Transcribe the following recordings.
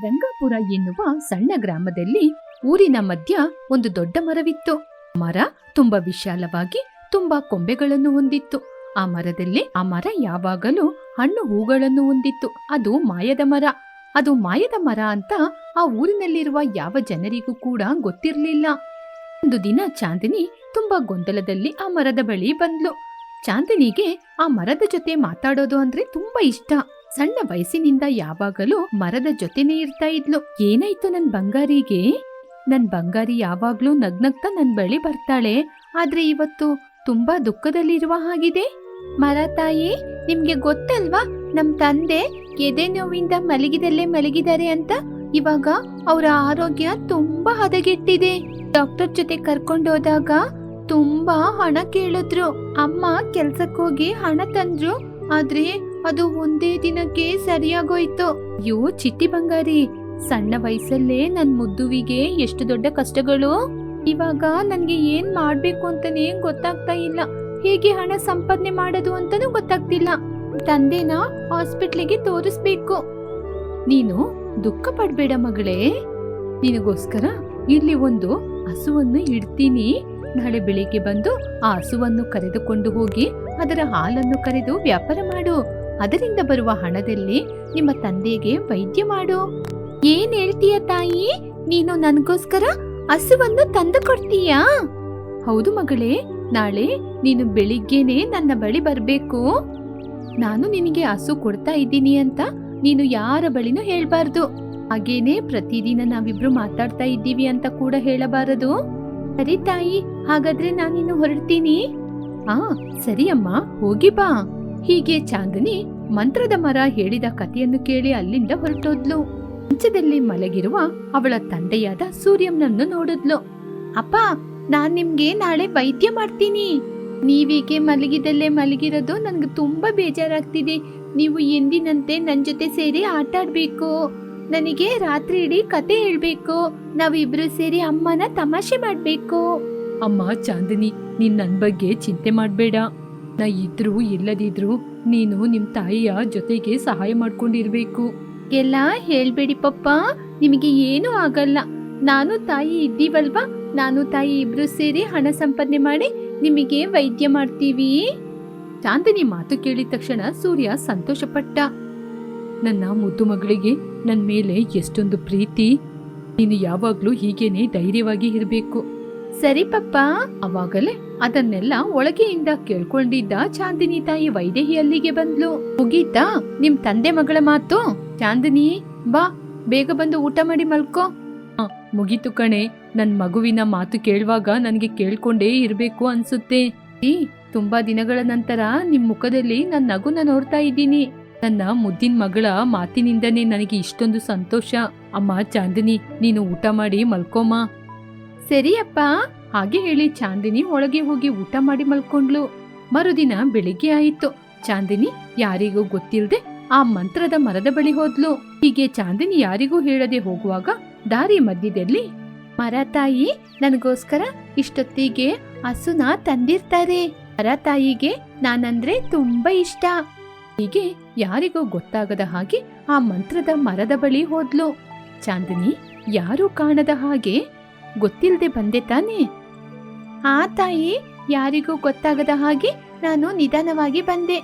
ರಂಗಾಪುರ ಎನ್ನುವ ಸಣ್ಣ ಗ್ರಾಮದಲ್ಲಿ ಊರಿನ ಮಧ್ಯ ಒಂದು ದೊಡ್ಡ ಮರವಿತ್ತು. ಮರ ತುಂಬಾ ವಿಶಾಲವಾಗಿ ತುಂಬಾ ಕೊಂಬೆಗಳನ್ನು ಹೊಂದಿತ್ತು. ಆ ಮರದಲ್ಲಿ ಆ ಮರ ಯಾವಾಗಲೂ ಹಣ್ಣು ಹೂಗಳನ್ನು ಹೊಂದಿತ್ತು. ಅದು ಮಾಯದ ಮರ. ಅದು ಮಾಯದ ಮರ ಅಂತ ಆ ಊರಿನಲ್ಲಿರುವ ಯಾವ ಜನರಿಗೂ ಕೂಡ ಗೊತ್ತಿರಲಿಲ್ಲ. ಒಂದು ದಿನ ಚಾಂದಿನಿ ತುಂಬಾ ಗೊಂದಲದಲ್ಲಿ ಆ ಮರದ ಬಳಿ ಬಂದ್ಲು. ಚಾಂದಿನಿಗೆ ಆ ಮರದ ಜೊತೆ ಮಾತಾಡೋದು ಅಂದ್ರೆ ತುಂಬಾ ಇಷ್ಟ. ಸಣ್ಣ ವಯಸ್ಸಿನಿಂದ ಯಾವಾಗಲೂ ಮರದ ಜೊತೆನೇ ಇರ್ತಾ ಇದ್ಲು. ಏನಾಯ್ತು ನನ್ ಬಂಗಾರಿಗೆ? ನನ್ ಬಂಗಾರಿ ಯಾವಾಗ್ಲೂ ನಗ್ನಗ್ತಾ ನನ್ ಬಳಿ ಬರ್ತಾಳೆ. ಆದ್ರೆ ಇವತ್ತು ತುಂಬಾ ದುಃಖದಲ್ಲಿರುವ ಹಾಗಿದೆ. ಮರ ತಾಯಿ, ನಿಮ್ಗೆ ಗೊತ್ತಲ್ವಾ? ನಮ್ ತಂದೆ ಎದೆ ನೋವಿಂದ ಮಲಗಿದಲ್ಲೇ ಮಲಗಿದ್ದಾರೆ ಅಂತ? ಇವಾಗ ಅವರ ಆರೋಗ್ಯ ತುಂಬಾ ಹದಗೆಟ್ಟಿದೆ. ಡಾಕ್ಟರ್ ಜೊತೆ ಕರ್ಕೊಂಡೋದಾಗ ತುಂಬಾ ಹಣ ಕೇಳಿದ್ರು. ಅಮ್ಮ ಕೆಲ್ಸಕ್ಕೋಗಿ ಹಣ ತಂದ್ರು. ಆದ್ರೆ ಅದು ಒಂದೇ ದಿನಕ್ಕೆ ಸರಿಯಾಗೋಯ್ತು. ಯೋ ಚಿಟ್ಟಿ ಬಂಗಾರಿ, ಸಣ್ಣ ವಯಸ್ಸಲ್ಲೇ ನನ್ ಮುದ್ದುವಿಗೆ ಎಷ್ಟು ದೊಡ್ಡ ಕಷ್ಟಗಳು? ಇವಾಗ ನನ್ಗೆ ಏನ್ ಮಾಡ್ಬೇಕು ಅಂತಾನೆ ಗೊತ್ತಾಗ್ತಾ ಇಲ್ಲ. ಹೇಗೆ ಹಣ ಸಂಪಾದನೆ ಮಾಡೋದು ಅಂತಾನೂ ಗೊತ್ತಾಗ್ತಿಲ್ಲ. ತಂದೆನ ಹಾಸ್ಪಿಟ್ಲಿಗೆ ತೋರಿಸ್ಬೇಕು. ನೀನು ದುಃಖ ಪಡ್ಬೇಡ ಮಗಳೇ. ನಿನಗೋಸ್ಕರ ಇಲ್ಲಿ ಒಂದು ಹಸುವನ್ನು ಇಡ್ತೀನಿ. ನಾಳೆ ಬೆಳಿಗ್ಗೆ ಬಂದು ಆ ಹಸುವನ್ನು ಕರೆದುಕೊಂಡು ಹೋಗಿ ಅದರ ಹಾಲನ್ನು ಕರೆದು ವ್ಯಾಪಾರ ಮಾಡು. ಅದರಿಂದ ಬರುವ ಹಣದಲ್ಲಿ ನಿಮ್ಮ ತಂದೆಗೆ ವೈದ್ಯ ಮಾಡು. ಏನ್ ಹೇಳ್ತೀಯ ತಾಯಿ? ನೀನು ನನಗೋಸ್ಕರ ಹಸುವನ್ನು ತಂದು ಕೊಡ್ತೀಯಾ? ಹೌದು ಮಗಳೇ, ನಾಳೆ ನೀನು ಬೆಳಿಗ್ಗೆನೆ ನನ್ನ ಬಳಿ ಬರ್ಬೇಕು. ನಾನು ನಿನಗೆ ಹಸು ಕೊಡ್ತಾ ಇದ್ದೀನಿ ಅಂತ ನೀನು ಯಾರ ಬಳಿನೂ ಹೇಳ್ಬಾರ್ದು. ಹಾಗೇನೆ ಪ್ರತಿದಿನ ನಾವಿಬ್ರು ಮಾತಾಡ್ತಾ ಇದ್ದೀವಿ ಅಂತ ಕೂಡ ಹೇಳಬಾರದು. ಸರಿ ತಾಯಿ, ಹಾಗಾದ್ರೆ ನಾನಿನ್ನು ಹೊರಡ್ತೀನಿ. ಆ, ಸರಿ ಅಮ್ಮ, ಹೋಗಿ ಬಾ. ಹೀಗೆ ಚಾಂದಿನಿ ಮಂತ್ರದ ಮರ ಹೇಳಿದ ಕಥೆಯನ್ನು ಕೇಳಿ ಅಲ್ಲಿಂದ ಹೊರಟೋದ್ಲು. ಮಂಚದಲ್ಲಿ ಮಲಗಿರುವ ಅವಳ ತಂದೆಯಾದ ಸೂರ್ಯಂನನ್ನು ನೋಡಿದ್ಲು. ಅಪ್ಪ, ನಾನ್ ನಿಮ್ಗೆ ನಾಳೆ ವೈದ್ಯ ಮಾಡ್ತೀನಿ. ನೀವೀಗೆ ಮಲಗಿದಲ್ಲೇ ಮಲಗಿರೋದು ನನ್ಗೆ ತುಂಬಾ ಬೇಜಾರಾಗ್ತಿದೆ. ನೀವು ಎಂದಿನಂತೆ ನನ್ ಜೊತೆ ಸೇರಿ ಆಟ ನನಗೆ ರಾತ್ರಿ ಇಡೀ ಕತೆ ಹೇಳ್ಬೇಕು. ನಾವಿಬ್ರು ಸೇರಿ ಅಮ್ಮನ ತಮಾಷೆ ಮಾಡ್ಬೇಕು. ಅಮ್ಮ, ಚಾಂದಿನಿ ನೀನ್ ನನ್ ಬಗ್ಗೆ ಚಿಂತೆ ಮಾಡ್ಬೇಡ. ನಾ ಇದ್ರೂ ಇಲ್ಲದಿದ್ರು ನೀನು ನಿಮ್ ತಾಯಿಯ ಜೊತೆಗೆ ಸಹಾಯ ಮಾಡ್ಕೊಂಡಿರ್ಬೇಕು. ಎಲ್ಲ ಹೇಳ್ಬೇಡಿ ಪಪ್ಪ ನಿಮಗೆ ಏನೂ ಆಗಲ್ಲ. ನಾನು ತಾಯಿ ಇದ್ದೀವಲ್ವಾ? ನಾನು ತಾಯಿ ಇಬ್ರು ಸೇರಿ ಹಣ ಸಂಪಾದನೆ ಮಾಡಿ ನಿಮಗೆ ವೈದ್ಯ ಮಾಡ್ತೀವಿ. ಚಾಂದಿನಿ ಮಾತು ಕೇಳಿದ ತಕ್ಷಣ ಸೂರ್ಯ ಸಂತೋಷಪಟ್ಟ. ನನ್ನ ಮುದ್ದು ಮಗಳಿಗೆ ನನ್ನ ಮೇಲೆ ಎಷ್ಟೊಂದು ಪ್ರೀತಿ. ನೀನು ಯಾವಾಗ್ಲೂ ಹೀಗೇನೆ ಧೈರ್ಯವಾಗಿ ಇರಬೇಕು. ಸರಿ ಪಪ್ಪ. ಅವಾಗಲೇ ಅದನ್ನೆಲ್ಲ ಒಳಗೆಯಿಂದ ಕೇಳ್ಕೊಂಡಿದ್ದ ಚಾಂದಿನಿ ತಾಯಿ ವೈದೇಹಿ ಅಲ್ಲಿಗೆ ಬಂದ್ಲು. ಮುಗೀತಾ, ನಿಮ್ ತಂದೆ ಮಗಳ ಮಾತು? ಚಾಂದಿನಿ, ಬಾ, ಬೇಗ ಬಂದು ಊಟ ಮಾಡಿ ಮಲ್ಕೋ. ಮುಗೀತು ಕಣೆ. ನನ್ ಮಗುವಿನ ಮಾತು ಕೇಳುವಾಗ ನನಗೆ ಕೇಳ್ಕೊಂಡೇ ಇರ್ಬೇಕು ಅನ್ಸುತ್ತೆ. ತುಂಬಾ ದಿನಗಳ ನಂತರ ನಿಮ್ ಮುಖದಲ್ಲಿ ನನ್ ನಗುನ ನೋಡ್ತಾ ಇದ್ದೀನಿ. ನನ್ನ ಮುದ್ದಿನ ಮಗಳ ಮಾತಿನಿಂದನೇ ನನಗೆ ಇಷ್ಟೊಂದು ಸಂತೋಷ. ಅಮ್ಮ, ಚಾಂದಿನಿ, ನೀನು ಊಟ ಮಾಡಿ ಮಲ್ಕೋಮ. ಸರಿಯಪ್ಪ. ಹಾಗೆ ಹೇಳಿ ಚಾಂದಿನಿ ಒಳಗೆ ಹೋಗಿ ಊಟ ಮಾಡಿ ಮಲ್ಕೊಂಡ್ಲು. ಮರುದಿನ ಬೆಳಿಗ್ಗೆ ಆಯಿತು. ಚಾಂದಿನಿ ಯಾರಿಗೂ ಗೊತ್ತಿಲ್ಲದೆ ಆ ಮಂತ್ರದ ಮರದ ಬಳಿ ಹೋದ್ಲು. ಹೀಗೆ ಚಾಂದಿನಿ ಯಾರಿಗೂ ಹೇಳದೆ ಹೋಗುವಾಗ ದಾರಿ ಮಧ್ಯದಲ್ಲಿ, ಮರ ತಾಯಿ, ನನಗೋಸ್ಕರ ಇಷ್ಟೊತ್ತಿಗೆ ಹಸುನ ತಂದಿರ್ತಾರೆ. ಮರ ತಾಯಿಗೆ ನಾನಂದ್ರೆ ತುಂಬಾ ಇಷ್ಟ. ಹೀಗೆ ಯಾರಿಗೂ ಗೊತ್ತಾಗದ ಹಾಗೆ ಆ ಮಂತ್ರದ ಮರದ ಬಳಿ ಹೋದ್ಲು. ಚಾಂದಿನಿ ಯಾರೂ ಕಾಣದ ಹಾಗೆ ಗೊತ್ತಿಲ್ಲದೆ ಬಂದೆ ತಾನೇ? ಆ ತಾಯಿ ಯಾರಿಗೂ ಗೊತ್ತಾಗದ ಹಾಗೆ ನಾನು ನಿಧಾನವಾಗಿ ಬಂದೆ.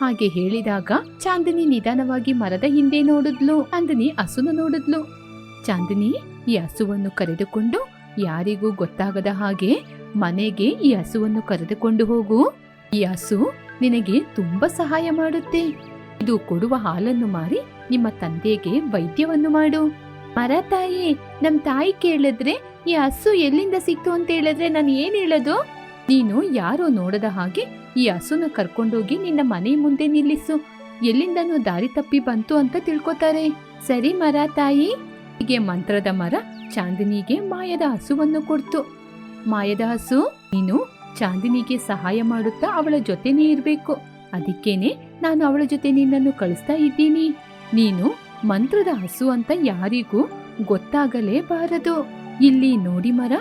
ಹಾಗೆ ಹೇಳಿದಾಗ ಚಾಂದಿನಿ ನಿಧಾನವಾಗಿ ಮರದ ಹಿಂದೆ ನೋಡಿದ್ಲು ಚಾಂದಿನಿ ಹಸುನ ನೋಡಿದ್ಲು. ಚಾಂದಿನಿ ಈ ಹಸುವನ್ನು ಕರೆದುಕೊಂಡು ಯಾರಿಗೂ ಗೊತ್ತಾಗದ ಹಾಗೆ ಮನೆಗೆ ಈ ಹಸುವನ್ನು ಕರೆದುಕೊಂಡು ಹೋಗು. ಈ ಹಸು ನಿನಗೆ ತುಂಬಾ ಸಹಾಯ ಮಾಡುತ್ತೆ. ಇದು ಕೊಡುವ ಹಾಲನ್ನು ಮಾರಿ ನಿಮ್ಮ ತಂದೆಗೆ ವೈದ್ಯವನ್ನು ಮಾಡು. ಮರ ತಾಯಿ, ನಮ್ ತಾಯಿ ಕೇಳಿದ್ರೆ ಈ ಹಸು ಎಲ್ಲಿಂದ ಸಿಕ್ತು ಅಂತ ಹೇಳಿದ್ರೆ ನಾನು ಏನ್ ಹೇಳೋದು? ನೀನು ಯಾರೋ ನೋಡದ ಹಾಗೆ ಈ ಹಸುನ ಕರ್ಕೊಂಡೋಗಿ ನಿನ್ನ ಮನೆ ಮುಂದೆ ನಿಲ್ಲಿಸು. ಎಲ್ಲಿಂದನೂ ದಾರಿ ತಪ್ಪಿ ಬಂತು ಅಂತ ತಿಳ್ಕೊತಾರೆ. ಸರಿ ಮರ ತಾಯಿ. ಹೀಗೆ ಮಂತ್ರದ ಮರ ಚಾಂದಿನಿಗೆ ಮಾಯದ ಹಸುವನ್ನು ಕೊಡ್ತು. ಮಾಯದ ಹಸು, ನೀನು ಚಾಂದಿನಿಗೆ ಸಹಾಯ ಮಾಡುತ್ತಾ ಅವಳ ಜೊತೆನೇ ಇರ್ಬೇಕು. ಅದಕ್ಕೇನೆ ನಾನು ಅವಳ ಜೊತೆ ನಿನ್ನನ್ನು ಕಳಿಸ್ತಾ ಇದ್ದೀನಿ. ನೀನು ಮಂತ್ರದ ಹಸು ಅಂತ ಯಾರಿಗೂ ಗೊತ್ತಾಗಲೇಬಾರದು. ಇಲ್ಲಿ ನೋಡಿ ಮರ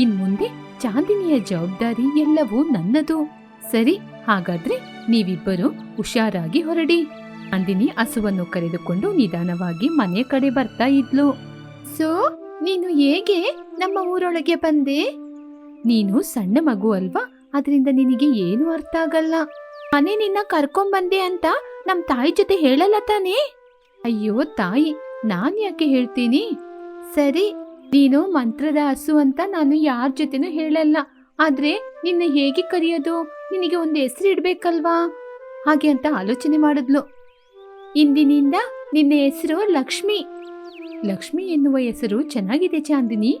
ಇನ್ಮುಂದೆ ಚಾಂದಿನಿಯ ಜವಾಬ್ದಾರಿ ಎಲ್ಲವೂ ನನ್ನದು. ಸರಿ, ಹಾಗಾದ್ರೆ ನೀವಿಬ್ಬರು ಹುಷಾರಾಗಿ ಹೊರಡಿ. ನಂದಿನಿ ಹಸುವನ್ನು ಕರೆದುಕೊಂಡು ನಿಧಾನವಾಗಿ ಮನೆ ಕಡೆ ಬರ್ತಾ ಇದ್ಲು. ಸೊ, ನೀನು ಹೇಗೆ ನಮ್ಮ ಊರೊಳಗೆ ಬಂದೆ? ನೀನು ಸಣ್ಣ ಮಗು ಅಲ್ವಾ? ಅದರಿಂದ ನಿನಗೆ ಏನು ಅರ್ಥ ಆಗಲ್ಲ? ಮನೆ ನಿನ್ನ ಕರ್ಕೊಂಬಂದೆ ಅಂತ ನಮ್ಮ ತಾಯಿ ಜೊತೆ ಹೇಳಲ್ಲ ತಾನೇ? ಅಯ್ಯೋ ತಾಯಿ ನಾನ್ ಯಾಕೆ ಹೇಳ್ತೀನಿ? ಸರಿ ನೀನು ಮಂತ್ರದ ಹಸು ಅಂತ ನಾನು ಯಾರ ಜೊತೆನೂ ಹೇಳಲ್ಲ. ಆದ್ರೆ ನಿನ್ನ ಹೇಗೆ ಕರೆಯೋದು? ನಿನಗೆ ಒಂದು ಹೆಸರು ಇಡ್ಬೇಕಲ್ವಾ? ಹಾಗೆ ಅಂತ ಆಲೋಚನೆ ಮಾಡಿದ್ಲು. ಇಂದಿನಿಂದ ನಿನ್ನ ಹೆಸರು ಲಕ್ಷ್ಮಿ. ಲಕ್ಷ್ಮಿ ಎನ್ನುವ ಹೆಸರು ಚೆನ್ನಾಗಿದೆ ಚಾಂದಿನಿ.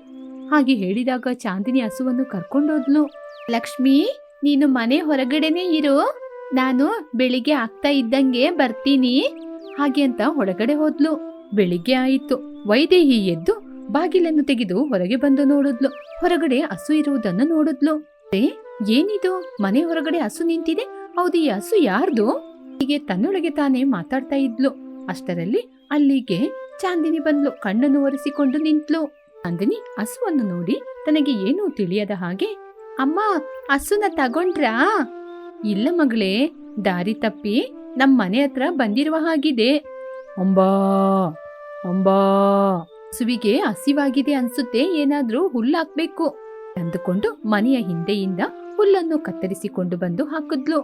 ಹಾಗೆ ಹೇಳಿದಾಗ ಚಾಂದಿನಿ ಹಸುವನ್ನು ಕರ್ಕೊಂಡೋದ್ಲು ಲಕ್ಷ್ಮಿ, ನೀನು ಮನೆ ಹೊರಗಡೆನೆ ಇರು. ನಾನು ಬೆಳಿಗ್ಗೆ ಆಗ್ತಾ ಇದ್ದಂಗೆ ಬರ್ತೀನಿ. ಹಾಗೆ ಅಂತ ಹೊರಗಡೆ ಹೋದ್ಲು. ಬೆಳಿಗ್ಗೆ ಆಯಿತು. ವೈದೇಹಿ ಎದ್ದು ಬಾಗಿಲನ್ನು ತೆಗೆದು ಹೊರಗೆ ಬಂದು ನೋಡಿದ್ಲು. ಹೊರಗಡೆ ಹಸು ಇರುವುದನ್ನು ನೋಡಿದ್ಲು. ಏನಿದು? ಮನೆ ಹೊರಗಡೆ ಹಸು ನಿಂತಿದೆ. ಹೌದು, ಈ ಹಸು ಯಾರ್ದು? ಹೀಗೆ ತನ್ನೊಳಗೆ ತಾನೇ ಮಾತಾಡ್ತಾ ಇದ್ಲು. ಅಷ್ಟರಲ್ಲಿ ಅಲ್ಲಿಗೆ ಚಾಂದಿನಿ ಬಂದ್ಲು. ಕಣ್ಣನ್ನು ಒರೆಸಿಕೊಂಡು ನಿಂತ್ಲು. ಚಾಂದಿನಿ ಹಸುವನ್ನು ನೋಡಿ ತನಗೆ ಏನೂ ತಿಳಿಯದ ಹಾಗೆ, ಅಮ್ಮ, ಹಸುನ ತಗೊಂಡ್ರಾ? ಇಲ್ಲ ಮಗಳೇ, ದಾರಿ ತಪ್ಪಿ ನಮ್ಮ ಮನೆ ಹತ್ರ ಬಂದಿರುವ ಹಾಗಿದೆ. ಅಂಬಾ ಅಂಬಾ ಹಸುವಿಗೆ ಹಸಿವಾಗಿದೆ ಅನ್ಸುತ್ತೆ, ಏನಾದ್ರೂ ಹುಲ್ಲು ಹಾಕ್ಬೇಕು ಅಂದುಕೊಂಡು ಮನೆಯ ಹಿಂದೆಯಿಂದ ಹುಲ್ಲನ್ನು ಕತ್ತರಿಸಿಕೊಂಡು ಬಂದು ಹಾಕಿದ್ಲು.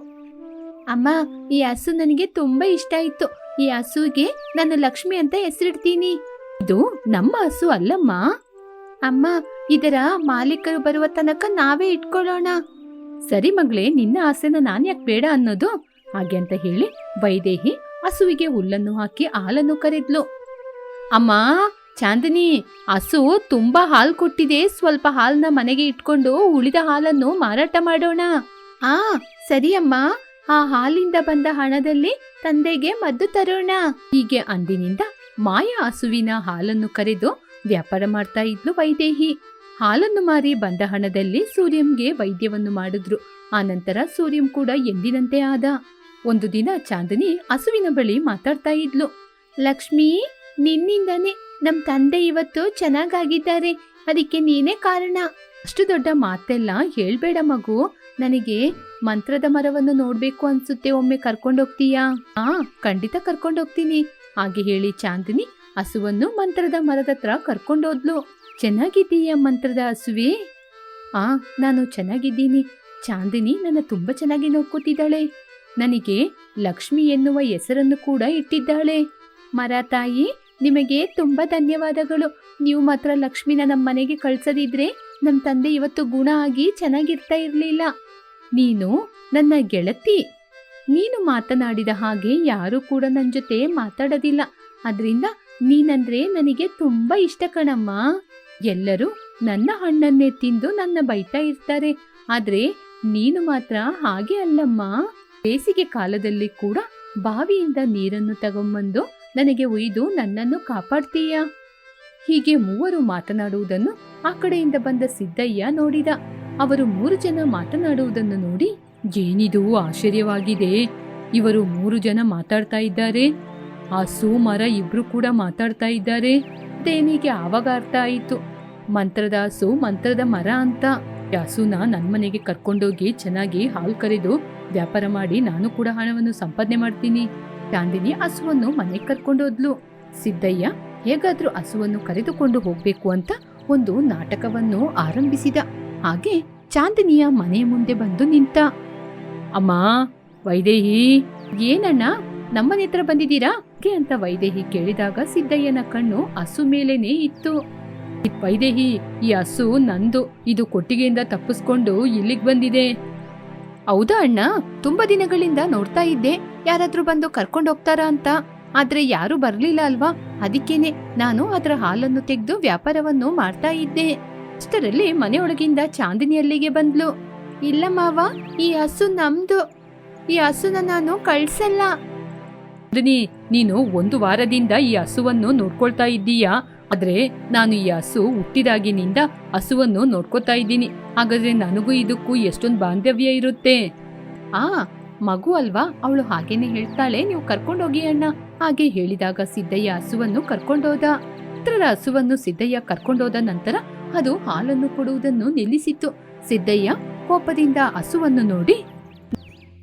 ಅಮ್ಮ, ಈ ಹಸು ನನಗೆ ತುಂಬಾ ಇಷ್ಟ ಆಯ್ತು. ಈ ಹಸುಗೆ ನಾನು ಲಕ್ಷ್ಮಿ ಅಂತ ಹೆಸರಿಡ್ತೀನಿ. ಇದು ನಮ್ಮ ಹಸು ಅಲ್ಲಮ್ಮ. ಅಮ್ಮ, ಇದರ ಮಾಲೀಕರು ಬರುವ ತನಕ ನಾವೇ ಇಟ್ಕೊಳ್ಳೋಣ. ಸರಿ ಮಗಳೇ, ನಿನ್ನ ಆಸೆನ ನಾನ್ ಯಾಕೆ ಬೇಡ ಅನ್ನೋದು? ಹಾಗೆ ಅಂತ ಹೇಳಿ ವೈದೇಹಿ ಹಸುವಿಗೆ ಹುಲ್ಲನ್ನು ಹಾಕಿ ಹಾಲನ್ನು ಕರೆದ್ಲು. ಅಮ್ಮ ಚಾಂದಿನಿ ಹಸು ತುಂಬಾ ಹಾಲು ಕೊಟ್ಟಿದೆ. ಸ್ವಲ್ಪ ಹಾಲನ್ನ ಮನೆಗೆ ಇಟ್ಕೊಂಡು ಉಳಿದ ಹಾಲನ್ನು ಮಾರಾಟ ಮಾಡೋಣ. ಆ ಸರಿ ಅಮ್ಮ. ಆ ಹಾಲಿಂದ ಬಂದ ಹಣದಲ್ಲಿ ತಂದೆಗೆ ಮದ್ದು ತರೋಣ. ಹೀಗೆ ಅಂದಿನಿಂದ ಮಾಯ ಹಸುವಿನ ಹಾಲನ್ನು ಕರೆದು ವ್ಯಾಪಾರ ಮಾಡ್ತಾ ಇದ್ಲು ವೈದೇಹಿ. ಹಾಲನ್ನು ಮಾರಿ ಬಂದ ಹಣದಲ್ಲಿ ಸೂರ್ಯಂಗೆ ವೈದ್ಯವನ್ನು ಮಾಡಿದ್ರು. ಆನಂತರ ಸೂರ್ಯಂ ಕೂಡ ಎಂದಿನಂತೆ ಆದ. ಒಂದು ದಿನ ಚಾಂದಿನಿ ಹಸುವಿನ ಬಳಿ ಮಾತಾಡ್ತಾ ಇದ್ಲು. ಲಕ್ಷ್ಮೀ ನಿನ್ನಿಂದನೇ ನಮ್ ತಂದೆ ಇವತ್ತು ಚೆನ್ನಾಗಾಗಿದ್ದಾರೆ. ಅದಕ್ಕೆ ನೀನೇ ಕಾರಣ. ಅಷ್ಟು ದೊಡ್ಡ ಮಾತೆಲ್ಲ ಹೇಳ್ಬೇಡ ಮಗು. ನನಗೆ ಮಂತ್ರದ ಮರವನ್ನು ನೋಡ್ಬೇಕು ಅನ್ಸುತ್ತೆ. ಒಮ್ಮೆ ಕರ್ಕೊಂಡೋಗ್ತೀಯಾ ಆ, ಖಂಡಿತ ಕರ್ಕೊಂಡೋಗ್ತೀನಿ ಹಾಗೆ ಹೇಳಿ ಚಾಂದಿನಿ ಹಸುವನ್ನು ಮಂತ್ರದ ಮರದ ಹತ್ರ ಕರ್ಕೊಂಡೋದ್ಲು ಚೆನ್ನಾಗಿದ್ದೀಯ ಮಂತ್ರದ ಹಸುವೆ? ಆ, ನಾನು ಚೆನ್ನಾಗಿದ್ದೀನಿ. ಚಾಂದಿನಿ ನನ್ನ ತುಂಬಾ ಚೆನ್ನಾಗಿ ನೋಡ್ಕೋತಿದ್ದಾಳೆ. ನನಗೆ ಲಕ್ಷ್ಮಿ ಎನ್ನುವ ಹೆಸರನ್ನು ಕೂಡ ಇಟ್ಟಿದ್ದಾಳೆ. ಮರ ತಾಯಿ ನಿಮಗೆ ತುಂಬಾ ಧನ್ಯವಾದಗಳು. ನೀವು ಮಾತ್ರ ಲಕ್ಷ್ಮಿನ ನಮ್ಮ ಮನೆಗೆ ಕಳ್ಸದಿದ್ರೆ ನಮ್ಮ ತಂದೆ ಇವತ್ತು ಗುಣ ಆಗಿ ಚೆನ್ನಾಗಿರ್ತಾ ಇರ್ಲಿಲ್ಲ. ನೀನು ನನ್ನ ಗೆಳತಿ. ನೀನು ಮಾತನಾಡಿದ ಹಾಗೆ ಯಾರು ಕೂಡ ನನ್ನ ಜೊತೆ ಮಾತಾಡೋದಿಲ್ಲ. ಅದರಿಂದ ನೀನಂದ್ರೆ ನನಗೆ ತುಂಬಾ ಇಷ್ಟ ಕಣಮ್ಮ. ಎಲ್ಲರೂ ನನ್ನ ಹಣ್ಣನ್ನೇ ತಿಂದು ನನ್ನ ಬೈತಾ ಇರ್ತಾರೆ. ಆದ್ರೆ ನೀನು ಮಾತ್ರ ಹಾಗೆ ಅಲ್ಲಮ್ಮ. ಬೇಸಿಗೆ ಕಾಲದಲ್ಲಿ ಕೂಡ ಬಾವಿಯಿಂದ ನೀರನ್ನು ತಗೊಂಬಂದು ನನಗೆ ಒಯ್ದು ನನ್ನನ್ನು ಕಾಪಾಡ್ತೀಯಾ? ಹೀಗೆ ಮೂವರು ಮಾತನಾಡುವುದನ್ನು ಆ ಕಡೆಯಿಂದ ಬಂದ ಸಿದ್ದಯ್ಯ ನೋಡಿದ. ಅವರು ಮೂರು ಜನ ಮಾತನಾಡುವುದನ್ನು ನೋಡಿ, ಏನಿದು, ಆಶ್ಚರ್ಯವಾಗಿದೆ. ಇವರು ಮೂರು ಜನ ಮಾತಾಡ್ತಾ ಇದ್ದಾರೆ. ಆ ಸೋಮರ ಇಬ್ರು ಕೂಡ ಮಾತಾಡ್ತಾ ಇದ್ದಾರೆ. ದೇನಿಗೆ ಆವಾಗ ಅರ್ಥ ಆಯಿತು. ಮಂತ್ರದ ಮಂತ್ರದ ಮರ ಅಂತ. ಯಾಸುನ ನನ್ನ ನನ್ ಮನೆಗೆ ಕರ್ಕೊಂಡೋಗಿ ಚೆನ್ನಾಗಿ ಹಾಲು ಕರೆದು ವ್ಯಾಪಾರ ಮಾಡಿ ನಾನು ಕೂಡ ಹಣವನ್ನು ಸಂಪಾದನೆ ಮಾಡ್ತೀನಿ. ಚಾಂದಿನಿ ಹಸುವನ್ನು ಮನೆಗೆ ಕರ್ಕೊಂಡೋದ್ಲು ಸಿದ್ದಯ್ಯ, ಹೇಗಾದ್ರೂ ಹಸುವನ್ನು ಕರೆದುಕೊಂಡು ಹೋಗ್ಬೇಕು ಅಂತ ಒಂದು ನಾಟಕವನ್ನು ಆರಂಭಿಸಿದ. ಹಾಗೆ ಚಾಂದಿನಿಯ ಮನೆಯ ಮುಂದೆ ಬಂದು ನಿಂತ. ಅಮ್ಮ, ವೈದೇಹಿ, ಏನಣ್ಣ ನಮ್ಮನೆ ಹತ್ರ ಬಂದಿದ್ದೀರಾ ಅಂತ ವೈದೇಹಿ ಕೇಳಿದಾಗ ಸಿದ್ದಯ್ಯನ ಕಣ್ಣು ಹಸು ಮೇಲೇನೆ ಇತ್ತು. ವೈದೇಹಿ, ಈ ಹಸು ನಂದು, ಇದು ಕೊಟ್ಟಿಗೆಯಿಂದ ತಪ್ಪಿಸ್ಕೊಂಡು ಇಲ್ಲಿಗೆ ಬಂದಿದೆ. ಹೌದಾ ಅಣ್ಣ? ತುಂಬಾ ದಿನಗಳಿಂದ ನೋಡ್ತಾ ಇದ್ದೆ. ಯಾರಾದ್ರೂ ಬಂದು ಕರ್ಕೊಂಡು ಹೋಗ್ತಾರಾ ಅಂತ? ಆದ್ರೆ ಯಾರು ಬರ್ಲಿಲ್ಲ ಅಲ್ವಾ? ಅದಕ್ಕೇನೆ ನಾನು ಅದರ ಹಾಲನ್ನು ತೆಗೆದು ವ್ಯಾಪಾರವನ್ನು ಮಾಡ್ತಾ ಇದ್ದೆ. ಅಷ್ಟರಲ್ಲಿ ಮನೆಯೊಳಗಿಂದ ಚಾಂದಿನಿ ಅಲ್ಲಿಗೆ ಬಂದ್ಲು. ಇಲ್ಲ ಮಾವ, ಈ ಹಸು ನಮ್ದು. ಈ ಹಸುನ ನಾನು ಕಳ್ಸಲ್ಲ. ಚಾಂದಿನಿ, ನೀನು ಒಂದು ವಾರದಿಂದ ಈ ಹಸುವನ್ನು ನೋಡ್ಕೊಳ್ತಾ ಇದ್ದೀಯಾ? ಆದ್ರೆ ನಾನು ಈ ಹಸು ಹುಟ್ಟಿದಾಗಿನಿಂದ ಹಸುವನ್ನು ನೋಡ್ಕೊತಾ ಇದ್ದೀನಿ. ಹಾಗಾದ್ರೆ ನನಗೂ ಇದಕ್ಕೂ ಎಷ್ಟೊಂದು ಬಾಂಧವ್ಯ ಇರುತ್ತೆ. ಆ ಮಗು ಅಲ್ವಾ? ಅವಳು ಹಾಗೇನೆ ಹೇಳ್ತಾಳೆ, ನೀವು ಕರ್ಕೊಂಡೋಗಿ ಅಣ್ಣ. ಹಾಗೆ ಹೇಳಿದಾಗ ಸಿದ್ದಯ್ಯ ಹಸುವನ್ನು ಕರ್ಕೊಂಡೋದ. ಪುತ್ರರ ಹಸುವನ್ನು ಸಿದ್ದಯ್ಯ ಕರ್ಕೊಂಡೋದ ನಂತರ ಅದು ಹಾಲನ್ನು ಕೊಡುವುದನ್ನು ನಿಲ್ಲಿಸಿತ್ತು. ಸಿದ್ದಯ್ಯ ಕೋಪದಿಂದ ಹಸುವನ್ನು ನೋಡಿ,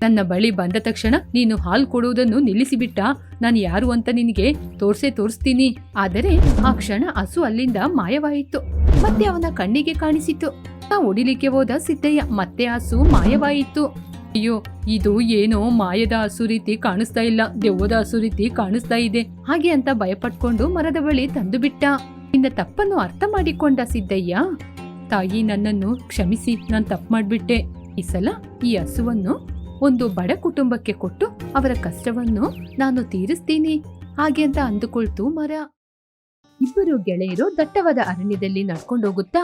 ನನ್ನ ಬಳಿ ಬಂದ ತಕ್ಷಣ ನೀನು ಹಾಲು ಕೊಡುವುದನ್ನು ನಿಲ್ಲಿಸಿಬಿಟ್ಟ. ನಾನು ಯಾರು ಅಂತ ನಿನಗೆ ತೋರ್ಸೇ ತೋರಿಸ್ತೀನಿ. ಆದರೆ ಆ ಕ್ಷಣ ಹಸು ಅಲ್ಲಿಂದ ಮಾಯವಾಯಿತು. ಮತ್ತೆ ಅವನ ಕಣ್ಣಿಗೆ ಕಾಣಿಸಿತು ನಾ ಒಡಿಲಿಕ್ಕೆ ಹೋದ ಸಿದ್ದಯ್ಯ ಮತ್ತೆ ಹಸು ಮಾಯವಾಯಿತು. ಅಯ್ಯೋ ಇದು ಏನೋ ಮಾಯದ ಹಸು ರೀತಿ ಕಾಣಿಸ್ತಾ ಇಲ್ಲ, ದೆವ್ವದ ಹಸು ರೀತಿ ಕಾಣಿಸ್ತಾ ಇದೆ. ಹಾಗೆ ಅಂತ ಭಯಪಟ್ಕೊಂಡು ಮರದ ಬಳಿ ತಂದು ಬಿಟ್ಟ. ಇಂದ ತಪ್ಪನ್ನು ಅರ್ಥ ಮಾಡಿಕೊಂಡ ಸಿದ್ದಯ್ಯ, ತಾಯಿ ನನ್ನನ್ನು ಕ್ಷಮಿಸಿ, ನಾನು ತಪ್ಪು ಮಾಡ್ಬಿಟ್ಟೆ. ಈ ಸಲ ಈ ಹಸುವನ್ನು ಒಂದು ಬಡ ಕುಟುಂಬಕ್ಕೆ ಕೊಟ್ಟು ಅವರ ಕಷ್ಟವನ್ನು ನಾನು ತೀರಿಸ್ತೀನಿ. ಹಾಗೆ ಅಂತ ಅಂದುಕೊಳ್ತು ಮರ. ಇಬ್ಬರು ಗೆಳೆಯರು ದಟ್ಟವಾದ ಅರಣ್ಯದಲ್ಲಿ ನಡ್ಕೊಂಡು ಹೋಗುತ್ತಾ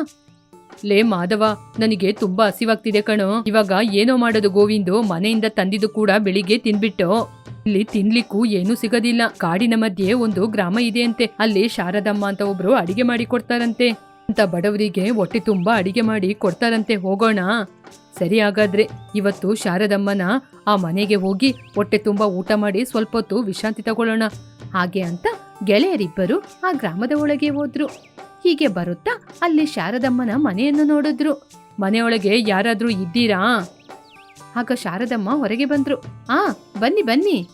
ಲೇ ಮಾಧವ, ನನಗೆ ತುಂಬಾ ಹಸಿವಾಗ್ತಿದೆ ಕಣೋ. ಇವಾಗ ಏನೋ ಮಾಡೋದು ಗೋವಿಂದು ಮನೆಯಿಂದ ತಂದಿದ್ದು ಕೂಡ ಬೆಳಿಗ್ಗೆ ತಿನ್ಬಿಟ್ಟು. ಇಲ್ಲಿ ತಿನ್ಲಿಕ್ಕೂ ಏನೂ ಸಿಗೋದಿಲ್ಲ. ಕಾಡಿನ ಮಧ್ಯೆ ಒಂದು ಗ್ರಾಮ ಇದೆ ಅಂತೆ ಅಲ್ಲಿ ಶಾರದಮ್ಮ ಅಂತ ಒಬ್ರು ಅಡಿಗೆ ಮಾಡಿ ಕೊಡ್ತಾರಂತೆ. ಅಂತ ಬಡವರಿಗೆ ಹೊಟ್ಟೆ ತುಂಬಾ ಅಡಿಗೆ ಮಾಡಿ ಕೊಡ್ತಾರಂತೆ ಹೋಗೋಣ. ಸರಿ ಹಾಗಾದ್ರೆ, ಇವತ್ತು ಶಾರದಮ್ಮನ ಆ ಮನೆಗೆ ಹೋಗಿ ಹೊಟ್ಟೆ ತುಂಬಾ ಊಟ ಮಾಡಿ ಸ್ವಲ್ಪ ಹೊತ್ತು ವಿಶ್ರಾಂತಿ ತಗೊಳ್ಳೋಣ. ಹಾಗೆ ಅಂತ ಗೆಳೆಯರಿಬ್ಬರು ಆ ಗ್ರಾಮದ ಒಳಗೆ ಹೋದ್ರು. ಹೀಗೆ ಬರುತ್ತಾ ಅಲ್ಲಿ ಶಾರದಮ್ಮನ ಮನೆಯನ್ನು ನೋಡಿದ್ರು. ಮನೆಯೊಳಗೆ ಯಾರಾದರೂ ಇದ್ದೀರಾ? ಆಗ ಶಾರದಮ್ಮ ಹೊರಗೆ ಬಂದ್ರು. ಆ, ಬನ್ನಿ ಬನ್ನಿ.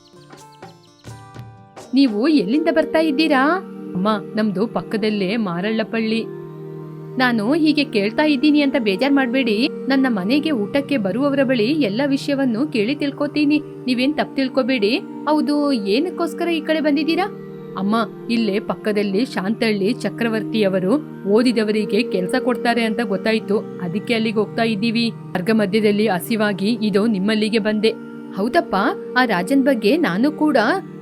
ನೀವು ಎಲ್ಲಿಂದ ಬರ್ತಾ ಇದ್ದೀರಾ? ಅಮ್ಮ, ನಮ್ದು ಪಕ್ಕದಲ್ಲೇ ಮಾರಳ್ಳಪಳ್ಳಿ. ನಾನು ಹೀಗೆ ಕೇಳ್ತಾ ಇದ್ದೀನಿ ಅಂತ ಬೇಜಾರ್ ಮಾಡಬೇಡಿ. ನನ್ನ ಮನೆಗೆ ಊಟಕ್ಕೆ ಬರುವವರ ಬಳಿ ಎಲ್ಲ ವಿಷಯವನ್ನು ಕೇಳಿ ತಿಳ್ಕೊತೀನಿ. ನೀವೇನ್ ತಪ್ಪು ತಿಳ್ಕೊಬೇಡಿ. ಹೌದು, ಏನಕ್ಕೋಸ್ಕರ ಈ ಕಡೆ ಬಂದಿದ್ದೀರಾ? ಅಮ್ಮ, ಇಲ್ಲೇ ಪಕ್ಕದಲ್ಲಿ ಶಾಂತಳ್ಳಿ ಚಕ್ರವರ್ತಿಯವರು ಓದಿದವರಿಗೆ ಕೆಲಸ ಕೊಡ್ತಾರೆ ಅಂತ ಗೊತ್ತಾಯ್ತು. ಅದಕ್ಕೆ ಅಲ್ಲಿಗೆ ಹೋಗ್ತಾ ಇದ್ದೀವಿ. ಅರ್ಗ ಮಧ್ಯದಲ್ಲಿ ಹಸಿವಾಗಿ ಇದು ನಿಮ್ಮಲ್ಲಿಗೆ ಬಂದೆ. ಹೌದಪ್ಪ, ಆ ರಾಜನ್ ಬಗ್ಗೆ ನಾನು ಕೂಡ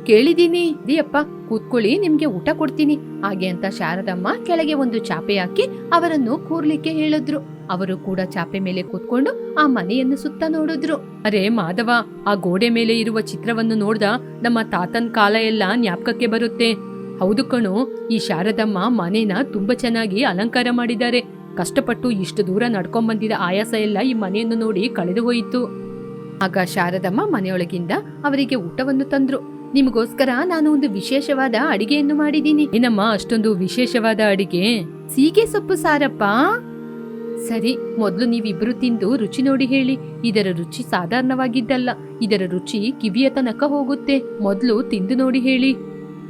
ಕೇಳಿದೀನಿ, ದಿಯಪ್ಪ, ಕೂತ್ಕೊಳ್ಳಿ, ನಿಮ್ಗೆ ಊಟ ಕೊಡ್ತೀನಿ. ಹಾಗೆ ಅಂತ ಶಾರದಮ್ಮ ಕೆಳಗೆ ಒಂದು ಚಾಪೆ ಹಾಕಿ ಅವರನ್ನು ಕೂರ್ಲಿಕ್ಕೆ ಹೇಳಿದ್ರು. ಅವರು ಕೂಡ ಚಾಪೆ ಮೇಲೆ ಕೂತ್ಕೊಂಡು ಆ ಮನೆಯನ್ನು ಸುತ್ತ ನೋಡಿದ್ರು. ಅರೆ ಮಾಧವ, ಆ ಗೋಡೆ ಮೇಲೆ ಇರುವ ಚಿತ್ರವನ್ನು ನೋಡ್ದ ನಮ್ಮ ತಾತನ್ ಕಾಲ ಎಲ್ಲ ಜ್ಞಾಪಕಕ್ಕೆ ಬರುತ್ತೆ. ಹೌದು ಕಣು, ಈ ಶಾರದಮ್ಮ ಮನೇನ ತುಂಬಾ ಚೆನ್ನಾಗಿ ಅಲಂಕಾರ ಮಾಡಿದ್ದಾರೆ. ಕಷ್ಟಪಟ್ಟು ಇಷ್ಟು ದೂರ ನಡ್ಕೊಂಡ್ ಬಂದಿದ್ದ ಆಯಾಸ ಎಲ್ಲ ಈ ಮನೆಯನ್ನು ನೋಡಿ ಕಳೆದು ಹೋಯಿತು ಆಗ ಶಾರದಮ್ಮ ಮನೆಯೊಳಗಿಂದ ಅವರಿಗೆ ಊಟವನ್ನು ತಂದ್ರು. ನಿಮಗೋಸ್ಕರ ನಾನು ಒಂದು ವಿಶೇಷವಾದ ಅಡಿಗೆಯನ್ನು ಮಾಡಿದ್ದೀನಿ. ಏನಮ್ಮ, ಅಷ್ಟೊಂದು ವಿಶೇಷವಾದ ಅಡಿಗೆ? ಸೀಗೆ ಸೊಪ್ಪು ಸಾರಪ್ಪ? ಸರಿ, ಮೊದಲು ನೀವಿಬ್ರು ತಿಂದು ರುಚಿ ನೋಡಿ ಹೇಳಿ. ಇದರ ರುಚಿ ಸಾಧಾರಣವಾಗಿದ್ದಲ್ಲ. ಇದರ ರುಚಿ ಕಿವಿಯ ತನಕ ಹೋಗುತ್ತೆ. ಮೊದಲು ತಿಂದು ನೋಡಿ ಹೇಳಿ.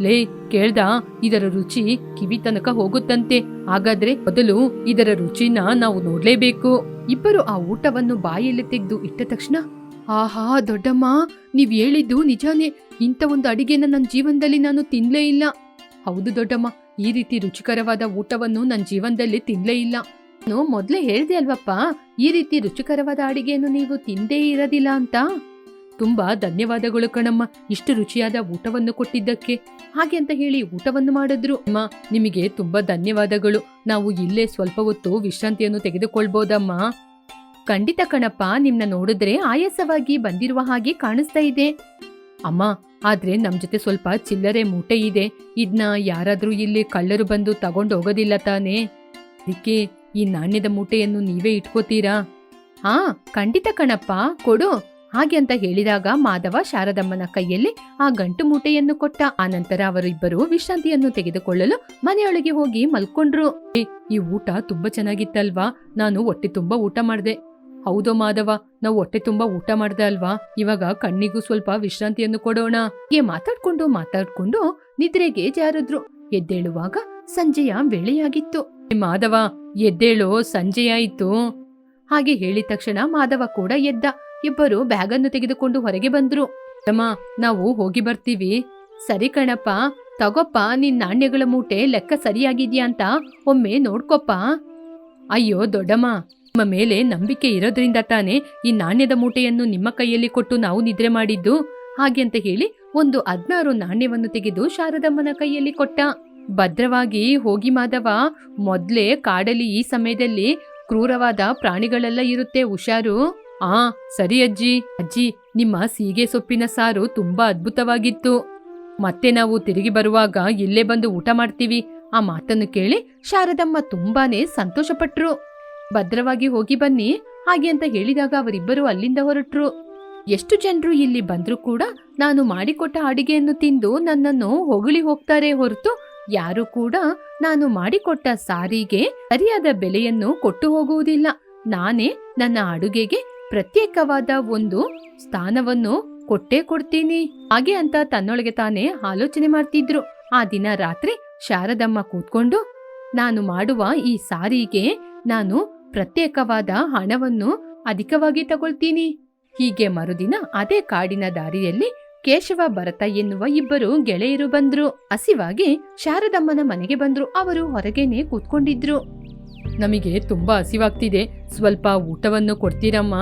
ಲೇ, ಕೇಳ್ದ? ಇದರ ರುಚಿ ಕಿವಿ ತನಕ ಹೋಗುತ್ತಂತೆ. ಹಾಗಾದ್ರೆ ಮೊದಲು ಇದರ ರುಚಿನ ನಾವು ನೋಡ್ಲೇಬೇಕು. ಇಬ್ಬರು ಆ ಊಟವನ್ನು ಬಾಯಲ್ಲಿ ತೆಗೆದು ಇಟ್ಟ ತಕ್ಷಣ ಆಹಾ, ದೊಡ್ಡಮ್ಮ, ನೀವ್ ಹೇಳಿದ್ದು ನಿಜಾನೇ. ಇಂಥ ಒಂದು ಅಡಿಗೆನ ನನ್ನ ಜೀವನದಲ್ಲಿ ನಾನು ತಿನ್ಲೇ ಇಲ್ಲ. ಹೌದು ದೊಡ್ಡಮ್ಮ, ಈ ರೀತಿ ರುಚಿಕರವಾದ ಊಟವನ್ನು ನನ್ನ ಜೀವನದಲ್ಲಿ ತಿನ್ಲೇ ಇಲ್ಲ. ನಾನು ಮೊದ್ಲೇ ಹೇಳ್ದೆ ಅಲ್ವಪ್ಪ, ಈ ರೀತಿ ರುಚಿಕರವಾದ ಅಡಿಗೆಯನ್ನು ನೀವು ತಿಂದೇ ಇರೋದಿಲ್ಲ ಅಂತ. ತುಂಬಾ ಧನ್ಯವಾದಗಳು ಕಣಮ್ಮ, ಇಷ್ಟು ರುಚಿಯಾದ ಊಟವನ್ನು ಕೊಟ್ಟಿದ್ದಕ್ಕೆ. ಹಾಗೆ ಅಂತ ಹೇಳಿ ಊಟವನ್ನು ಮಾಡಿದ್ರು. ಅಮ್ಮ, ನಿಮಗೆ ತುಂಬಾ ಧನ್ಯವಾದಗಳು. ನಾವು ಇಲ್ಲೇ ಸ್ವಲ್ಪ ಹೊತ್ತು ವಿಶ್ರಾಂತಿಯನ್ನು ತೆಗೆದುಕೊಳ್ಬೋದಮ್ಮ. ಖಂಡಿತ ಕಣಪ್ಪ, ನಿಮ್ನ ನೋಡಿದ್ರೆ ಆಯಾಸವಾಗಿ ಬಂದಿರುವ ಹಾಗೆ ಕಾಣಿಸ್ತಾ ಇದೆ. ಅಮ್ಮ, ಆದ್ರೆ ನಮ್ ಜೊತೆ ಸ್ವಲ್ಪ ಚಿಲ್ಲರೆ ಮೂಟೆ ಇದೆ. ಇದ್ನ ಯಾರಾದ್ರೂ ಇಲ್ಲಿ ಕಳ್ಳರು ಬಂದು ತಗೊಂಡು ಹೋಗೋದಿಲ್ಲ ತಾನೇ? ಅದಕ್ಕೆ ಈ ನಾಣ್ಯದ ಮೂಟೆಯನ್ನು ನೀವೇ ಇಟ್ಕೋತೀರಾ? ಹಾ, ಖಂಡಿತ ಕಣಪ್ಪ, ಕೊಡು. ಹಾಗೆ ಅಂತ ಹೇಳಿದಾಗ ಮಾಧವ ಶಾರದಮ್ಮನ ಕೈಯಲ್ಲಿ ಆ ಗಂಟು ಮೂಟೆಯನ್ನು ಕೊಟ್ಟ. ಆನಂತರ ಅವರಿಬ್ಬರು ವಿಶ್ರಾಂತಿಯನ್ನು ತೆಗೆದುಕೊಳ್ಳಲು ಮನೆಯೊಳಗೆ ಹೋಗಿ ಮಲ್ಕೊಂಡ್ರು. ಈ ಊಟ ತುಂಬಾ ಚೆನ್ನಾಗಿತ್ತಲ್ವಾ? ನಾನು ಹೊಟ್ಟೆ ತುಂಬಾ ಊಟ ಮಾಡ್ದೆ. ಹೌದೋ ಮಾಧವ, ನಾವು ಹೊಟ್ಟೆ ತುಂಬಾ ಊಟ ಮಾಡ್ದೆ ಅಲ್ವಾ? ಇವಾಗ ಕಣ್ಣಿಗೂ ಸ್ವಲ್ಪ ವಿಶ್ರಾಂತಿಯನ್ನು ಕೊಡೋಣ. ಹೀಗೆ ಮಾತಾಡ್ಕೊಂಡು ಮಾತಾಡ್ಕೊಂಡು ನಿದ್ರೆಗೆ ಜಾರದ್ರು. ಎದ್ದೇಳುವಾಗ ಸಂಜೆಯ ವೇಳೆಯಾಗಿತ್ತು. ಮಾಧವ, ಎದ್ದೇಳು ಸಂಜೆಯಾಯಿತು ಹಾಗೆ ಹೇಳಿದ ತಕ್ಷಣ ಮಾಧವ ಕೂಡ ಎದ್ದ. ಇಬ್ಬರು ಬ್ಯಾಗನ್ನು ತೆಗೆದುಕೊಂಡು ಹೊರಗೆ ಬಂದ್ರು. ತಮ್ಮ ನಾವು ಹೋಗಿ ಬರ್ತೀವಿ. ಸರಿ ಕಣಪ್ಪ, ತಗೋಪ್ಪ, ನಿನ್ ನಾಣ್ಯಗಳ ಮೂಟೆ ಲೆಕ್ಕ ಸರಿಯಾಗಿದ್ಯಾ ಅಂತ ಒಮ್ಮೆ ನೋಡ್ಕೊಪ್ಪ. ಅಯ್ಯೋ ದೊಡ್ಡಮ್ಮ ನಿಮ್ಮ ಮೇಲೆ ನಂಬಿಕೆ ಇರೋದ್ರಿಂದ ತಾನೇ ಈ ನಾಣ್ಯದ ಮೂಟೆಯನ್ನು ನಿಮ್ಮ ಕೈಯಲ್ಲಿ ಕೊಟ್ಟು ನಾವು ನಿದ್ರೆ ಮಾಡಿದ್ದು? ಹಾಗೆ ಅಂತ ಹೇಳಿ ಒಂದು ಹದ್ನಾರು ನಾಣ್ಯವನ್ನು ತೆಗೆದು ಶಾರದಮ್ಮನ ಕೈಯಲ್ಲಿ ಕೊಟ್ಟ. ಭದ್ರವಾಗಿ ಹೋಗಿ ಮಾಧವ, ಮೊದ್ಲೇ ಕಾಡಲ್ಲಿ ಈ ಸಮಯದಲ್ಲಿ ಕ್ರೂರವಾದ ಪ್ರಾಣಿಗಳೆಲ್ಲ ಇರುತ್ತೆ ಹುಷಾರು. ಆ, ಸರಿ ಅಜ್ಜಿ. ಅಜ್ಜಿ, ನಿಮ್ಮ ಸೀಗೆ ಸೊಪ್ಪಿನ ಸಾರು ತುಂಬಾ ಅದ್ಭುತವಾಗಿತ್ತು. ಮತ್ತೆ ನಾವು ತಿರುಗಿ ಬರುವಾಗ ಇಲ್ಲೇ ಬಂದು ಊಟ ಮಾಡ್ತೀವಿ. ಆ ಮಾತನ್ನು ಕೇಳಿ ಶಾರದಮ್ಮ ತುಂಬಾನೇ ಸಂತೋಷಪಟ್ರು. ಭದ್ರವಾಗಿ ಹೋಗಿ ಬನ್ನಿ ಹಾಗೆ ಅಂತ ಹೇಳಿದಾಗ ಅವರಿಬ್ಬರು ಅಲ್ಲಿಂದ ಹೊರಟ್ರು. ಎಷ್ಟು ಜನರು ಇಲ್ಲಿ ಬಂದ್ರೂ ಕೂಡ ನಾನು ಮಾಡಿಕೊಟ್ಟ ಅಡಿಗೆಯನ್ನು ತಿಂದು ನನ್ನನ್ನು ಹೊಗಳಿ ಹೋಗ್ತಾರೆ ಹೊರತು ಯಾರು ಕೂಡ ನಾನು ಮಾಡಿಕೊಟ್ಟ ಸಾರಿಗೆ ಸರಿಯಾದ ಬೆಲೆಯನ್ನು ಕೊಟ್ಟು ಹೋಗುವುದಿಲ್ಲ. ನಾನೇ ನನ್ನ ಅಡುಗೆಗೆ ಪ್ರತ್ಯೇಕವಾದ ಒಂದು ಸ್ಥಾನವನ್ನು ಕೊಟ್ಟೇ ಕೊಡ್ತೀನಿ ಹಾಗೆ ಅಂತ ತನ್ನೊಳಗೆ ತಾನೇ ಆಲೋಚನೆ ಮಾಡ್ತಿದ್ರು. ಆ ದಿನ ರಾತ್ರಿ ಶಾರದಮ್ಮ ಕೂತ್ಕೊಂಡು, ನಾನು ಮಾಡುವ ಈ ಸಾರಿಗೆ ನಾನು ಪ್ರತ್ಯೇಕವಾದ ಹಣವನ್ನು ಅಧಿಕವಾಗಿ ತಗೊಳ್ತೀನಿ. ಹೀಗೆ ಮರುದಿನ ಅದೇ ಕಾಡಿನ ದಾರಿಯಲ್ಲಿ ಕೇಶವ ಭರತ ಎನ್ನುವ ಇಬ್ಬರು ಗೆಳೆಯರು ಬಂದ್ರು. ಹಸಿವಾಗಿ ಶಾರದಮ್ಮನ ಮನೆಗೆ ಬಂದ್ರು. ಅವರು ಹೊರಗೇನೆ ಕೂತ್ಕೊಂಡಿದ್ರು. ನಮಗೆ ತುಂಬಾ ಹಸಿವಾಗ್ತಿದೆ. ಸ್ವಲ್ಪ ಊಟವನ್ನು ಕೊಡ್ತೀರಮ್ಮ?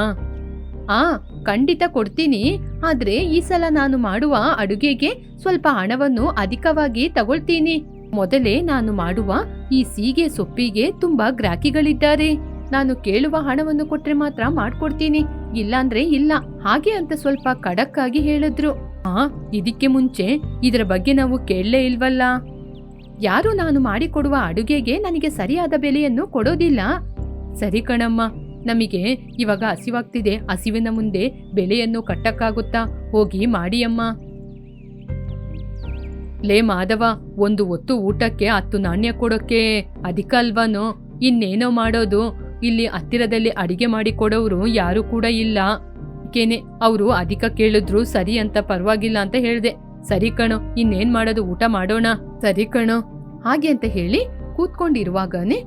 ಆ, ಖಂಡಿತ ಕೊಡ್ತೀನಿ. ಆದ್ರೆ ಈ ಸಲ ನಾನು ಮಾಡುವ ಅಡುಗೆಗೆ ಸ್ವಲ್ಪ ಹಣವನ್ನು ಅಧಿಕವಾಗಿ ತಗೊಳ್ತೀನಿ. ಮೊದಲೇ ನಾನು ಮಾಡುವ ಈ ಸೀಗೆ ಸೊಪ್ಪಿಗೆ ತುಂಬಾ ಗ್ರಾಹಕಿಗಳಿದ್ದಾರೆ ನಾನು ಕೇಳುವ ಹಣವನ್ನು ಕೊಟ್ರೆ ಮಾತ್ರ ಮಾಡ್ಕೊಡ್ತೀನಿ. ಇಲ್ಲಾಂದ್ರೆ ಇಲ್ಲ. ಹಾಗೆ ಅಂತ ಸ್ವಲ್ಪ ಖಡಕ್ ಹೇಳಿದ್ರು. ಆ, ಇದಕ್ಕೆ ಮುಂಚೆ ಇದರ ಬಗ್ಗೆ ನಾವು ಕೇಳಲೇ ಇಲ್ವಲ್ಲ? ಯಾರು ನಾನು ಮಾಡಿಕೊಡುವ ಅಡುಗೆಗೆ ನನಗೆ ಸರಿಯಾದ ಬೆಲೆಯನ್ನು ಕೊಡೋದಿಲ್ಲ. ಸರಿ ಕಣಮ್ಮ. ನಮಗೆ ಇವಾಗ ಹಸಿವಾಗ್ತಿದೆ. ಹಸಿವಿನ ಮುಂದೆ ಬೆಲೆಯನ್ನು ಕಟ್ಟಕ್ಕಾಗುತ್ತಾ? ಹೋಗಿ ಮಾಡಿಯಮ್ಮ. ಲೇ ಮಾಧವ, ಒಂದು ಹೊತ್ತು ಊಟಕ್ಕೆ ಹತ್ತು ನಾಣ್ಯ ಕೊಡೋಕೆ ಅಧಿಕ ಅಲ್ವಾನೋ? ಇನ್ನೇನೋ ಮಾಡೋದು? ಇಲ್ಲಿ ಹತ್ತಿರದಲ್ಲಿ ಅಡಿಗೆ ಮಾಡಿ ಕೊಡೋರು ಯಾರು ಕೂಡ ಇಲ್ಲ. ಕೇನೆ ಅವರು ಅಧಿಕ ಕೇಳಿದ್ರು ಸರಿ ಅಂತ ಪರವಾಗಿಲ್ಲ ಅಂತ ಹೇಳಿದೆ. ಸರಿ ಕಣೋ, ಇನ್ನೇನ್ ಮಾಡೋದು? ಊಟ ಮಾಡೋಣ? ಸರಿ ಕಣೋ, ಹಾಗೆ ಅಂತ ಹೇಳಿ ಕೂತ್ಕೊಂಡಿರುವಾಗನೇ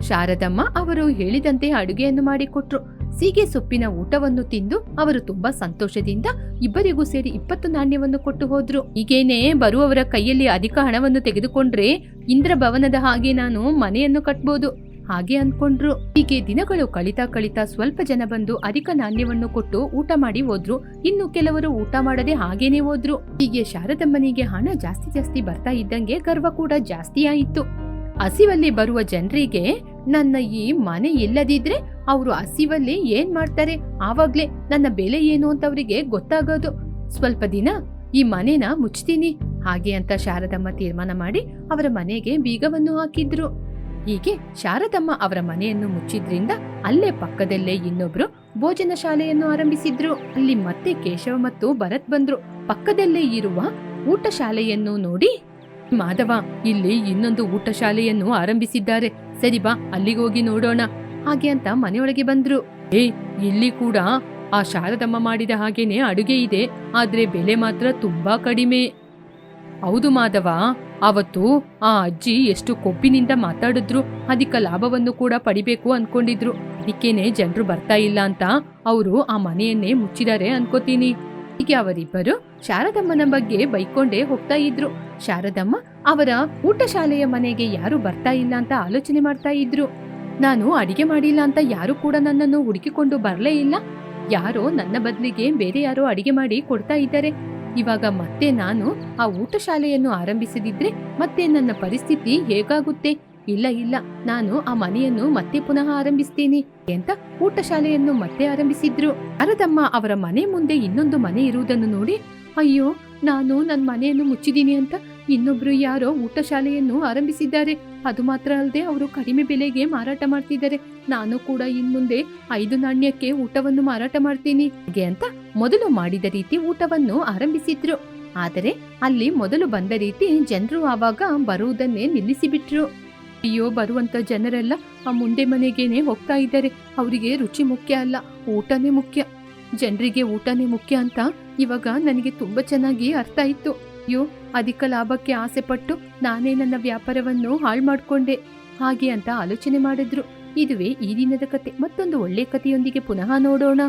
ಶಾರದಮ್ಮ ಅವರು ಹೇಳಿದಂತೆ ಅಡುಗೆಯನ್ನು ಮಾಡಿಕೊಟ್ರು. ಸೀಗೆ ಸೊಪ್ಪಿನ ಊಟವನ್ನು ತಿಂದು ಅವರು ತುಂಬಾ ಸಂತೋಷದಿಂದ ಇಬ್ಬರಿಗೂ ಸೇರಿ ಇಪ್ಪತ್ತು ನಾಣ್ಯವನ್ನು ಕೊಟ್ಟು ಹೋದ್ರು. ಈಗೇನೆ ಬರುವವರ ಕೈಯಲ್ಲಿ ಅಧಿಕ ಹಣವನ್ನು ತೆಗೆದುಕೊಂಡ್ರೆ ಇಂದ್ರ ಭವನದ ಹಾಗೆ ನಾನು ಮನೆಯನ್ನು ಕಟ್ಬೋದು. ಹಾಗೆ ಅನ್ಕೊಂಡ್ರು. ಹೀಗೆ ದಿನಗಳು ಕಳಿತಾ ಕಳಿತಾ ಸ್ವಲ್ಪ ಜನ ಬಂದು ಅಧಿಕ ನಾಣ್ಯವನ್ನು ಕೊಟ್ಟು ಊಟ ಮಾಡಿ ಹೋದ್ರು. ಇನ್ನು ಕೆಲವರು ಊಟ ಮಾಡದೆ ಹಾಗೇನೆ ಹೋದ್ರು. ಹೀಗೆ ಶಾರದಮ್ಮನಿಗೆ ಹಣ ಜಾಸ್ತಿ ಜಾಸ್ತಿ ಬರ್ತಾ ಇದ್ದಂಗೆ ಗರ್ವ ಕೂಡ ಜಾಸ್ತಿ ಆಯಿತು. ಹಸಿವಲ್ಲಿ ಬರುವ ಜನರಿಗೆ ನನ್ನ ಈ ಮನೆ ಇಲ್ಲದಿದ್ರೆ ಅವರು ಹಸಿವಲ್ಲಿ ಏನ್ ಮಾಡ್ತಾರೆ? ಆವಾಗ್ಲೇ ನನ್ನ ಬೆಲೆ ಏನು ಅಂತ ಅವರಿಗೆ ಗೊತ್ತಾಗೋದು. ಸ್ವಲ್ಪ ದಿನ ಈ ಮನೆನ ಮುಚ್ತೀನಿ. ಹಾಗೆ ಅಂತ ಶಾರದಮ್ಮ ತೀರ್ಮಾನ ಮಾಡಿ ಅವರ ಮನೆಗೆ ಬೀಗವನ್ನು ಹಾಕಿದ್ರು. ಹೀಗೆ ಶಾರದಮ್ಮ ಅವರ ಮನೆಯನ್ನು ಮುಚ್ಚಿದ್ರಿಂದ ಅಲ್ಲೇ ಪಕ್ಕದಲ್ಲೇ ಇನ್ನೊಬ್ರು ಭೋಜನ ಶಾಲೆಯನ್ನು ಆರಂಭಿಸಿದ್ರು. ಅಲ್ಲಿ ಮತ್ತೆ ಕೇಶವ ಮತ್ತು ಭರತ್ ಬಂದ್ರು. ಪಕ್ಕದಲ್ಲೇ ಇರುವ ಊಟ ಶಾಲೆಯನ್ನು ನೋಡಿ, ಮಾಧವ, ಇಲ್ಲಿ ಇನ್ನೊಂದು ಊಟ ಶಾಲೆಯನ್ನು ಆರಂಭಿಸಿದ್ದಾರೆ. ಸರಿ ಬಾ, ಅಲ್ಲಿಗೆ ಹೋಗಿ ನೋಡೋಣ. ಹಾಗೆ ಅಂತ ಮನೆಯೊಳಗೆ ಬಂದ್ರು. ಏ ಇಲ್ಲಿ ಕೂಡ ಆ ಶಾರದಮ್ಮ ಮಾಡಿದ ಹಾಗೇನೆ ಅಡುಗೆ ಇದೆ. ಆದ್ರೆ ಬೆಲೆ ಮಾತ್ರ ತುಂಬಾ ಕಡಿಮೆ. ಹೌದು ಮಾಧವ ಅವತ್ತು ಆ ಅಜ್ಜಿ ಎಷ್ಟು ಕೊಬ್ಬಿನಿಂದ ಮಾತಾಡಿದ್ರು ಅದಕ್ಕೆ ಲಾಭವನ್ನು ಕೂಡ ಪಡಿಬೇಕು ಅನ್ಕೊಂಡಿದ್ರು. ಅದಕ್ಕೇನೆ ಜನರು ಬರ್ತಾ ಇಲ್ಲ ಅಂತ ಅವರು ಆ ಮನೆಯನ್ನೇ ಮುಚ್ಚಿದ್ದಾರೆ ಅನ್ಕೋತೀನಿ. ಹೀಗೆ ಅವರಿಬ್ಬರು ಶಾರದಮ್ಮನ ಬಗ್ಗೆ ಬೈಕೊಂಡೇ ಹೋಗ್ತಾ ಇದ್ರು. ಶಾರದಮ್ಮ ಅವರ ಊಟ ಶಾಲೆಯ ಮನೆಗೆ ಯಾರು ಬರ್ತಾ ಇಲ್ಲ ಅಂತ ಆಲೋಚನೆ ಮಾಡ್ತಾ ಇದ್ರು. ನಾನು ಅಡಿಗೆ ಮಾಡಿಲ್ಲ ಅಂತ ಯಾರು ಕೂಡ ನನ್ನನ್ನು ಹುಡುಕಿಕೊಂಡು ಬರಲೇ ಇಲ್ಲ. ಯಾರೋ ನನ್ನ ಬದಲಿಗೆ ಬೇರೆ ಯಾರೋ ಅಡಿಗೆ ಮಾಡಿ ಕೊಡ್ತಾ ಇದ್ದಾರೆ. ಇವಾಗ ಮತ್ತೆ ನಾನು ಆ ಊಟ ಶಾಲೆಯನ್ನು ಆರಂಭಿಸದಿದ್ರೆ ಮತ್ತೆ ನನ್ನ ಪರಿಸ್ಥಿತಿ ಹೇಗಾಗುತ್ತೆ? ಇಲ್ಲ ಇಲ್ಲ. ನಾನು ಆ ಮನೆಯನ್ನು ಮತ್ತೆ ಪುನಃ ಆರಂಭಿಸ್ತೀನಿ. ಅಂತ ಊಟ ಶಾಲೆಯನ್ನು ಮತ್ತೆ ಆರಂಭಿಸಿದ್ರು. ಅರದಮ್ಮ ಅವರ ಮನೆ ಮುಂದೆ ಇನ್ನೊಂದು ಮನೆ ಇರುವುದನ್ನು ನೋಡಿ, ಅಯ್ಯೋ, ನಾನು ನನ್ನ ಮನೆಯನ್ನು ಮುಚ್ಚಿದ್ದೀನಿ ಅಂತ ಇನ್ನೊಬ್ರು ಯಾರೋ ಊಟ ಶಾಲೆಯನ್ನು ಆರಂಭಿಸಿದ್ದಾರೆ. ಅದು ಮಾತ್ರ ಅಲ್ಲದೆ ಅವರು ಕಡಿಮೆ ಬೆಲೆಗೆ ಮಾರಾಟ ಮಾಡ್ತಿದ್ದಾರೆ. ನಾನು ಕೂಡ ಇನ್ಮುಂದೆ ಐದು ನಾಣ್ಯಕ್ಕೆ ಊಟವನ್ನು ಮಾರಾಟ ಮಾಡ್ತೀನಿ. ಹಾಗೆ ಅಂತ ಮೊದಲು ಮಾಡಿದ ರೀತಿ ಊಟವನ್ನು ಆರಂಭಿಸಿದ್ರು. ಆದರೆ ಅಲ್ಲಿ ಮೊದಲು ಬಂದ ರೀತಿ ಜನರು ಆವಾಗ ಬರುವುದನ್ನೇ ನಿಲ್ಲಿಸಿಬಿಟ್ರು. ಅಯ್ಯೋ, ಬರುವಂತ ಜನರೆಲ್ಲ ಆ ಮುಂದೆ ಮನೆಗೇನೆ ಹೋಗ್ತಾ ಇದ್ದಾರೆ. ಅವರಿಗೆ ರುಚಿ ಮುಖ್ಯ ಅಲ್ಲ, ಊಟನೇ ಮುಖ್ಯ. ಜನರಿಗೆ ಊಟನೇ ಮುಖ್ಯ ಅಂತ ಇವಾಗ ನನಗೆ ತುಂಬಾ ಚೆನ್ನಾಗಿ ಅರ್ಥ ಆಯ್ತು. ಅಯ್ಯೋ, ಅಧಿಕ ಲಾಭಕ್ಕೆ ಆಸೆಪಟ್ಟು ನಾನೇ ನನ್ನ ವ್ಯಾಪಾರವನ್ನು ಹಾಳು ಮಾಡ್ಕೊಂಡೆ ಹಾಗೆ ಅಂತ ಆಲೋಚನೆ ಮಾಡಿದ್ರು. ಇದುವೇ ಈ ದಿನದ ಕತೆ. ಮತ್ತೊಂದು ಒಳ್ಳೆ ಕಥೆಯೊಂದಿಗೆ ಪುನಃ ನೋಡೋಣ.